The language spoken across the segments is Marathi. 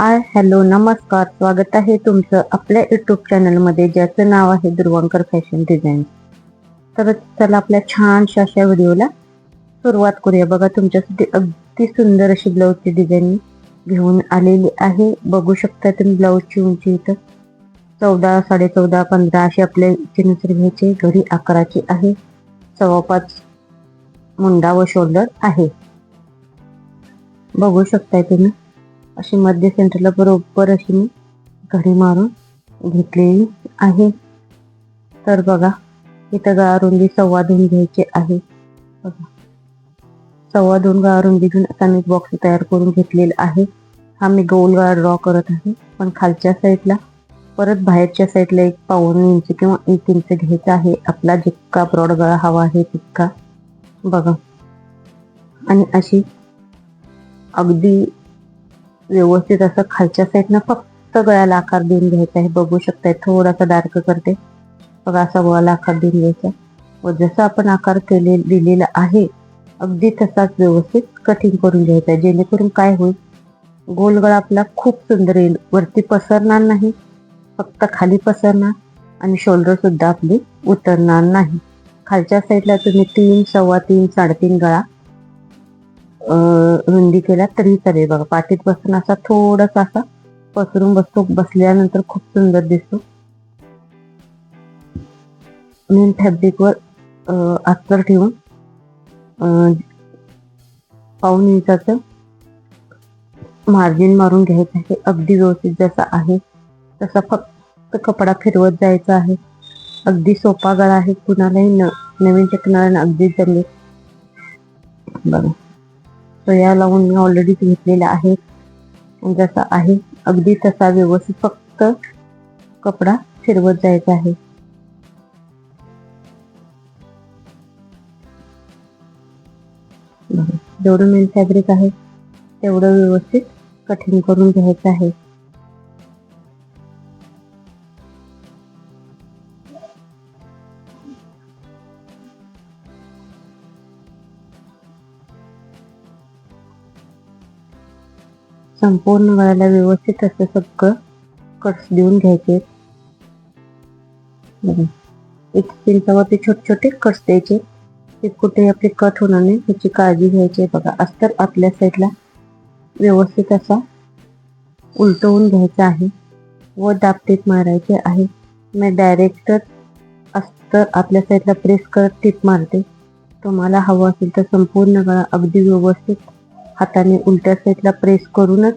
आय हॅलो नमस्कार. स्वागत आहे तुमचं आपल्या युट्यूब चॅनलमध्ये ज्याचं नाव आहे दुर्वांकर फॅशन डिझाईन तर चला आपल्या छानशा अशा व्हिडिओला सुरुवात करूया. बघा तुमच्यासाठी अगदी सुंदर अशी ब्लाऊजची डिझाईन घेऊन आलेली आहे. बघू शकता तुम्ही ब्लाऊजची उंची इथं. चौदा साडे चौदा पंधरा अशी आपल्या इच्छेनुसार घ्यायची घरी अकराची आहे. सव्वा पाच मुंडा व शोल्डर आहे. बघू शकताय तुम्ही. अशी मध्य सेंटरला बरोबर अशी मी घडी मारून घेतलेली आहे. तर बघा इथं गाळारुंदी सव्वा दोन घ्यायचे आहे. बघा. सव्वा दोन गळा घेऊन आता मी बॉक्स तयार करून घेतलेला आहे. हा मी गोल गाळ ड्रॉ करत आहे. पण खालच्या साईडला परत बाहेरच्या साईडला एक पाऊण इंच किंवा एक इंच घ्यायचा आहे. आपला जितका ब्रॉड गळा हवा आहे तितका. बघा. आणि अशी अगदी व्यवस्थित असं खालच्या साईडनं फक्त गळ्याला आकार देऊन घ्यायचा आहे. बघू शकताय थोडासा डार्क करते. बघा असा गळ्याला आकार देऊन घ्यायचा व जसा आपण आकार केले दिलेला आहे अगदी तसाच व्यवस्थित कटिंग करून घ्यायचा आहे. जेणेकरून काय होईल? गोल गळा आपला खूप सुंदर येईल. वरती पसरणार नाही. फक्त खाली पसरणार आणि शोल्डर सुद्धा आपली उतरणार नाही. खालच्या साईडला तुम्ही तीन सव्वा तीन साडेतीन गळा रुंदी केला तरी चालेल. बघा पाठीत बसून असा थोडासा असा पसरून बसतो. बसल्यानंतर खूप सुंदर दिसतो. मेन फॅब्रिकवर अस्तर ठेवून पाऊन इंचाचं मार्जिन मारून घ्यायचं आहे. अगदी व्यवस्थित जसा आहे तसा फक्त कपडा फिरवत जायचा आहे. अगदी सोपा गळा आहे. कुणालाही न नवीन शिकणाऱ्यांना अगदी जमले. बघा. तो या लावून मी ऑलरेडी घेतलेला आहे. जसा आहे अगदी तसा व्यवस्थित फक्त कपडा फिरवत जायचा आहे. जेवढं मेन फॅब्रिक आहे तेवढं व्यवस्थित कठीण करून घ्यायचं आहे. संपूर्ण गळ्याला व्यवस्थित असं सगळं कट्स देऊन घ्यायचे. एक चिंचावरती छोटे छोटे कट्स द्यायचे. ते कुठे आपले कट होणार नाही याची काळजी घ्यायची. आहे बघा अस्तर आपल्या साईडला व्यवस्थित असा उलटवून घ्यायचा आहे व दाबटीत मारायचे आहे. मी डायरेक्टच अस्तर आपल्या साईडला प्रेस करत टीप मारते. तुम्हाला हवं असेल तर संपूर्ण गळा अगदी व्यवस्थित हाताने उलट्या साईडला प्रेस करूनच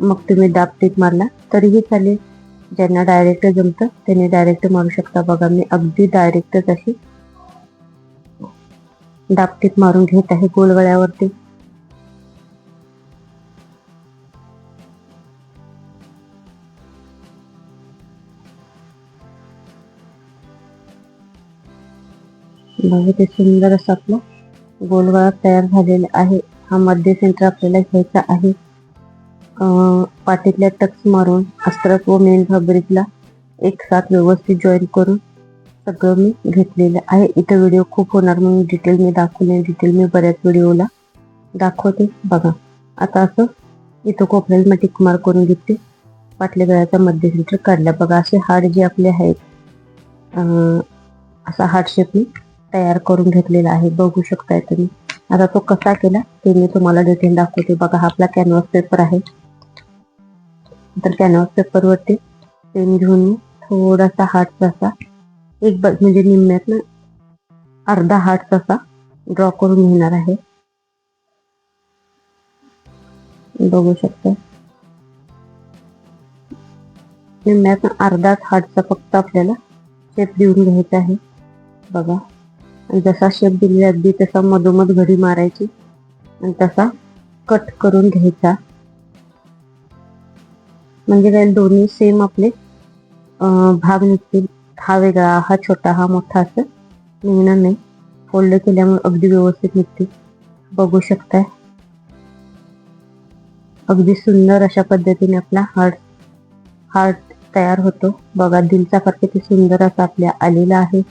मग तुम्ही दाब टीप मारला. तरीही चालेल. ज्यांना डायरेक्ट जमतं त्यांनी डायरेक्ट मारू शकता. बघा मी अगदी डायरेक्टच अशी दाबटीप मारून घेत आहे गोलगळ्यावरती. बघा ते सुंदर असं आपलं गोलगळा तयार झालेला आहे. हा मध्य सेंटर आपल्याला घ्यायचा आहे. पाठीतल्या टक्स मारून अस्त्रक व मेन फॅब्रिकला एक साथ व्यवस्थित जॉईन करून सगळं मी घेतलेलं आहे. इथं व्हिडिओ खूप होणार म्हणून डिटेल मी दाखवले डिटेल मी बऱ्याच व्हिडिओला दाखवते. बघा आता असं इथं कोपऱ्याला मी टिक करून घेते. पाटल्या गळ्याचा मध्य सेंटर काढला. बघा असे हार्ड जे आपले आहेत असा हार्ट शेप मी तयार करून घेतलेला आहे. बघू शकताय तुम्ही. आता तो कसा केला ते मी तुम्हाला डिटेल दाखवते. बघा हा आपला कॅनव्हास पेपर आहे. तर कॅनव्हास पेपरवरती पेन घेऊन मी थोडासा हार्ट असा एक ब म्हणजे निम्म्यात ना अर्धा हार्ट असा ड्रॉ करून घेणार आहे. बघू शकतो. निम्म्यात अर्धाच हार्टचा फक्त आपल्याला शेप देऊन घ्यायचा आहे. बघा. जसा शेप दिलेला अगदी तसा मधोमध घडी मारायची. आणि तसा कट करून घ्यायचा. म्हणजे काय दोन्ही सेम आपले भाग निघतील. हा वेगळा हा छोटा हा मोठा असं निघणार नाही. फोल्ड केल्यामुळे अगदी व्यवस्थित निघते बघू शकताय. अगदी सुंदर अशा पद्धतीने आपला हार्ट हार्ट तयार होतो. बघा दिलचा फरक किती सुंदर असा आपल्या आलेला आहे.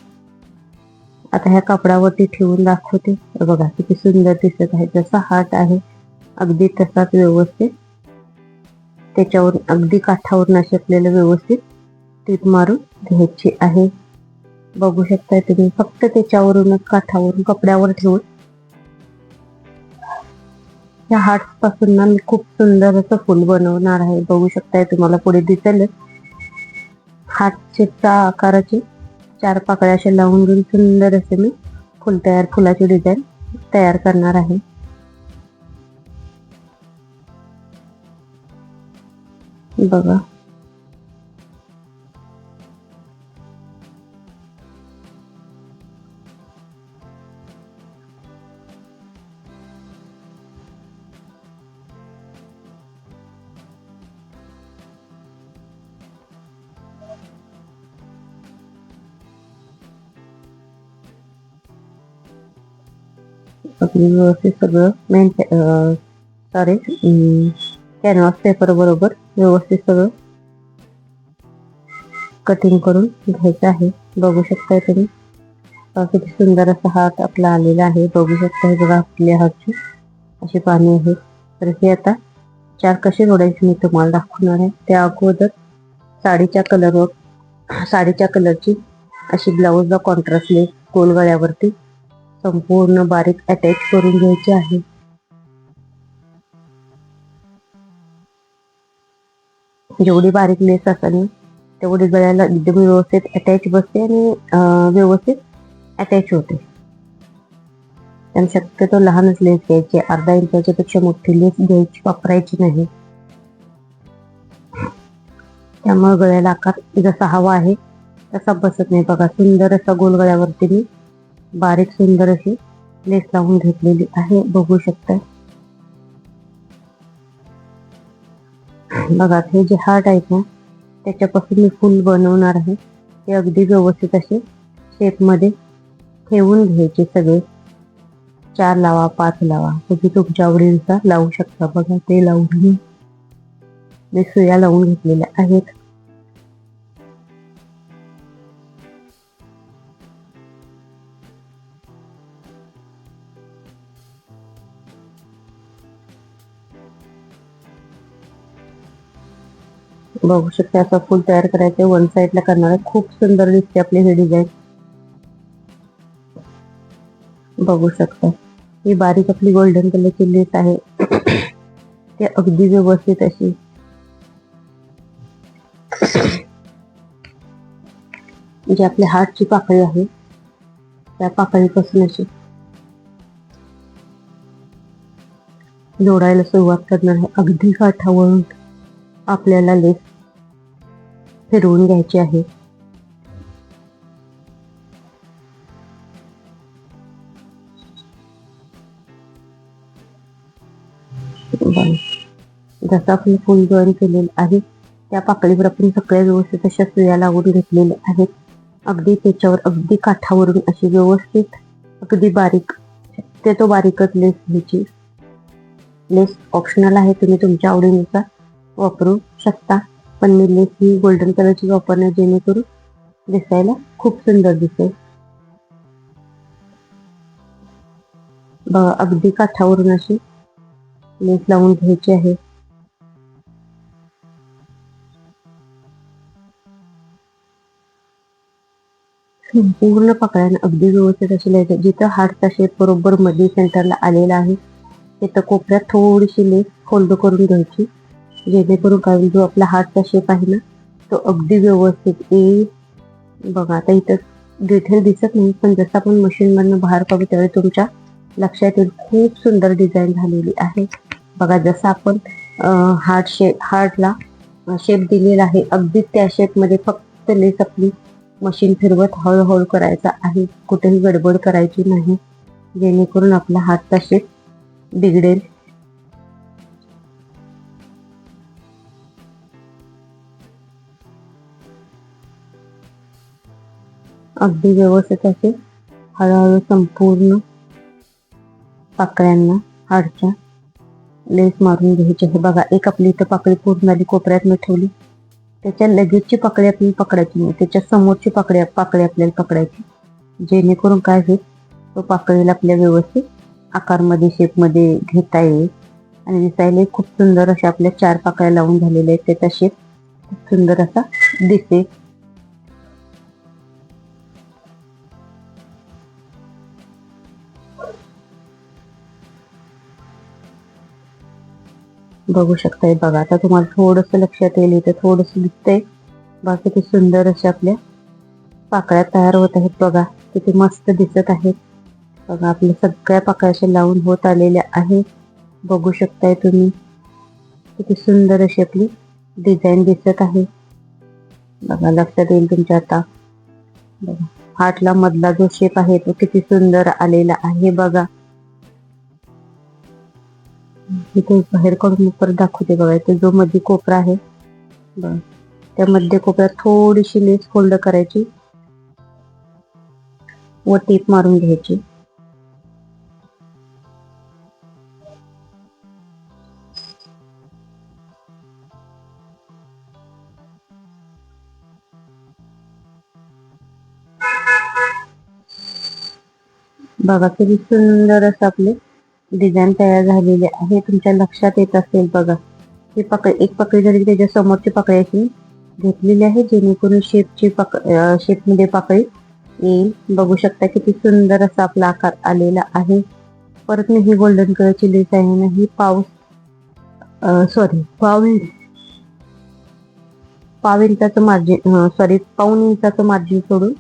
आता ह्या कापडावरती ठेवून दाखवते. बघा किती सुंदर दिसत आहे. जसा हार्ट आहे अगदी तसाच व्यवस्थित. त्याच्यावर अगदी काठावरून न शकलेलं व्यवस्थित टीप मारून घ्यायची आहे. बघू शकताय तुम्ही फक्त त्याच्यावरूनच काठावरून कपड्यावर ठेवून. या हार्टपासून ना मी खूप सुंदर असं फुल बनवणार आहे. बघू शकताय तुम्हाला पुढे दिसेल हार्ट शेपच्या आकाराचे चार पाकळ्या असे लावून घेऊन सुंदर असे मी फुल तयार फुलाची डिझाईन तयार करणार आहे. बघा. अगदी व्यवस्थित सगळं मेन सॉरी कॅनव्हास पेपर बरोबर. व्यवस्थित सगळं. कटिंग करून घ्यायचं आहे. बघू शकताय तुम्ही. किती सुंदर असा हात आपला आलेला आहे. बघू शकताय बघा आपल्या हातची अशी पाणी आहे तर हे आता चार कसे जोडायचे मी तुम्हाला दाखवणार आहे. त्या अगोदर साडीच्या कलरवर साडीच्या कलरची अशी ब्लाऊजला कॉन्ट्रास्ट लेस गोल गळ्यावरती संपूर्ण बारीक अटॅच करून घ्यायची आहे. जेवढी बारीक लेस असेल तेवढी गळ्याला एकदम व्यवस्थित अटॅच बसते आणि व्यवस्थित अटॅच होते. आणि शक्यतो लहानच लेस घ्यायची अर्धा इंचाच्या पेक्षा मोठी लेस घ्यायची वापरायची नाही. त्यामुळे गळ्याला आकार जसा हवा आहे तसा बसत नाही. बघा सुंदर असा गोल गळ्यावरती मी बारीक सुंदर अशी लेस लावून घेतलेली आहे. बघू शकता. बघा हे जे हार्ट आहेत ना त्याच्यापासून मी फुल बनवणार आहे. ते अगदी व्यवस्थित असे शेपमध्ये ठेवून घ्यायचे सगळे. चार लावा पाच लावा. तुम्ही तुमच्या आवडीनुसार लावू शकता. बघा ते लावून मी मी सुया लावून घेतलेल्या आहेत. बघू शकता असं फुल तयार करायचं वन साईडला करणार आहे. खूप सुंदर दिसते आपली ही डिझाईन बघू शकता. ही बारीक आपली गोल्डन कलरची लेस आहे. ते अगदी व्यवस्थित अशी. जी आपल्या हार्टची पाकळी आहे त्या पाकळीपासून अशी जोडायला सुरुवात करणार आहे. अगदी काठावरून आपल्याला लेस फिरवून घ्यायची आहे. जसं आपण फुल जॉईन केलेलं आहे त्या पाकळीवर आपण सगळ्या व्यवस्थित अशा सुया लावून घेतलेल्या आहेत. अगदी त्याच्यावर अगदी काठावरून अशी व्यवस्थित अगदी बारीक ते तो बारीकच लेस घ्यायची. लेस ऑप्शनल आहे तुम्ही तुमच्या आवडीनुसार वापरू शकता. पण मी लेस ही गोल्डन कलरची वापरणार जेणेकरून दिसायला खूप सुंदर दिसेल. बघा अगदी काठावरून अशी लेस लावून घ्यायची आहे. संपूर्ण पकडायला अगदी व्यवस्थित अशी लिहायची जिथं हाडचा शेप बरोबर मध्ये सेंटरला आलेला आहे तिथं कोपऱ्यात थोडीशी लेस फोल्ड करून घ्यायची. जेणेकरून कारण जो आपला हार्टचा शेप आहे ना तो अगदी व्यवस्थित येईल. बघा आता इथं डिटेल दिसत नाही पण जसं आपण मशीनमधनं बाहेर काढू त्यावेळी तुमच्या लक्षात येईल. खूप सुंदर डिझाईन झालेली आहे. बघा जसं आपण हार्ट शेप हार्टला शेप दिलेला आहे अगदी त्या शेपमध्ये फक्त लेस आपली मशीन फिरवत हळूहळू करायचा आहे. कुठेही गडबड करायची नाही. जेणेकरून आपला हातचा शेप बिघडेल. अगदी व्यवस्थित असे. हळूहळू संपूर्ण पाकळ्यांना हाडच्या लेस मारून घ्यायची. आहे बघा एक आपली इथं पाकळी पूर्ण झाली कोपऱ्यात मी ठेवली. त्याच्या लगेचची पाकळी आपल्याला पकडायची नाही. त्याच्या समोरची पाकळी पाकळी आपल्याला पकडायची. जेणेकरून काय होईल? तो पाकळीला आपल्या व्यवस्थित आकारमध्ये शेपमध्ये घेता येईल. आणि दिसायला खूप सुंदर अशा आपल्या चार पाकळ्या लावून झालेल्या आहेत. त्याचा शेप खूप सुंदर असा दिसेल. बघू शकताय. बघा आता तुम्हाला थोडस लक्षात येईल इथे थोडस दिसतंय. बघा किती सुंदर अशा आपल्या पाकळ्या तयार होत आहेत बघा. किती मस्त दिसत आहेत. बघा आपल्या सगळ्या पाकळ्याशी लावून होत आलेल्या आहेत. बघू शकताय तुम्ही. किती सुंदर अशी आपली डिझाईन दिसत आहे. बघा लक्षात येईल तुमच्या आता. बघा हार्टला मधला जो शेप आहे तो किती सुंदर आलेला आहे बघा. इथे बाहेर काढून मी परत दाखवते बघा. इथे जो मध्ये कोपरा आहे बघा. त्या मध्य कोपऱ्यात थोडीशी लेस फोल्ड करायची. व टेप मारून घ्यायची. बघा किती सुंदर असं आपले डिझाईन तयार झालेले आहे. तुमच्या लक्षात येत असेल बघा. ही पकड एक पकडी झाली त्याच्या समोरची पकडी अशी घेतलेली आहे जेणेकरून शेपची पक शेपमध्ये पकडी पाकळी येईल. बघू शकता किती सुंदर असा आपला आकार आलेला आहे. परत मी ही गोल्डन कलरची लेस आहे. ना ही पाऊस sorry pav pav इंचाचं margin sorry पाऊन इंचाचं मार्जिन सोडून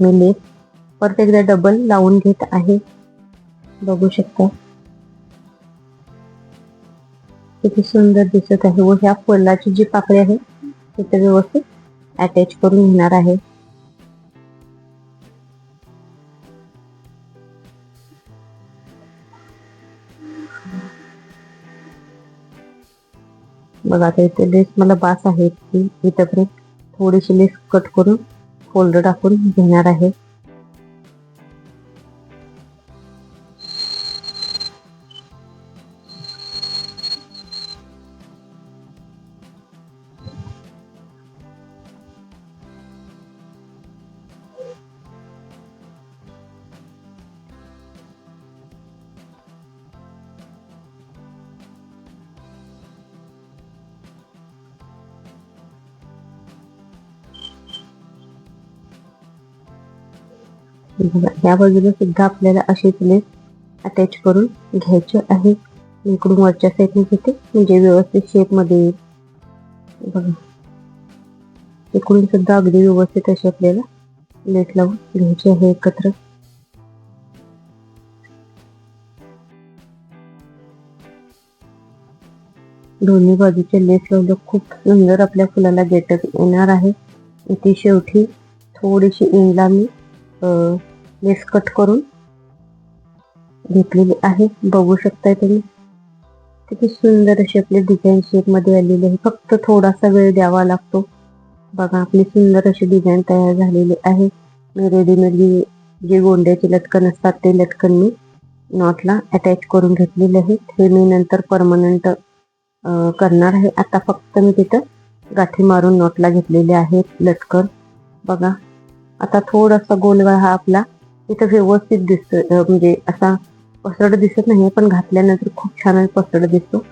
मी लेस परत एकदा डबल लावून घेत आहे. बघू शकता. किती सुंदर दिसत आहे व ह्या फुलाची जी पाकळी आहे तिथे व्यवस्थित अटॅच करून घेणार आहे. बघा आता इथे लेस मला बास आहे इथपर्यंत थोडीशी लेस कट करून फोल्ड टाकून घेणार आहे. या बाजूला सुद्धा आपल्याला अशीच लेस अटॅच करून घ्यायची आहे. इकडून वरच्या साईडने घेते. म्हणजे व्यवस्थित शेपमध्ये येईल बघा. इकडून सुद्धा अगदी व्यवस्थित अशी आपल्याला लेस लावून घ्यायची आहे एकत्र. दोन्ही बाजूचे लेस लावलं खूप सुंदर आपल्या फुलाला गेटअप येणार आहे. इथे शेवटी थोडीशी इंगला मी लेस कट करून घेतलेली आहे. बघू शकताय तुम्ही. किती सुंदर अशी आपली डिझाईन शेपमध्ये आलेली आहे. फक्त थोडासा वेळ द्यावा लागतो. बघा आपली सुंदर अशी डिझाईन तयार झालेली आहे. मी रेडीमेड जे गोंड्याचे लटकन असतात ते लटकन मी नॉटला अटॅच करून घेतलेले आहेत हे मी नंतर परमनंट करणार आहे. आता फक्त मी तिथं गाठी मारून नॉटला घेतलेले आहेत लटकन. बघा आता थोडासा गोलगळा हा आपला इथं व्यवस्थित दिसतो म्हणजे असा पसरड दिसत नाही पण घातल्यानंतर खूप छान पसरड दिसतो.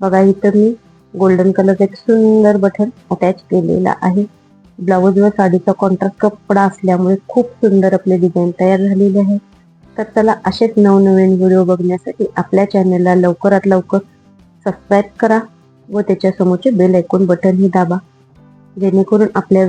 बघा इथं मी गोल्डन कलर एक सुंदर बटन अटॅच केलेला आहे. ब्लाऊज व साडीचा कॉन्ट्रास्ट कपडा असल्यामुळे खूप सुंदर आपले डिझाईन तयार झालेले आहे. तर चला असेच नवनवीन व्हिडिओ बघण्यासाठी आपल्या चॅनलला लवकरात लवकर सबस्क्राईब करा व त्याच्यासमोरचे बेल ऐकून बटनही दाबा. जेणेकरून आपल्या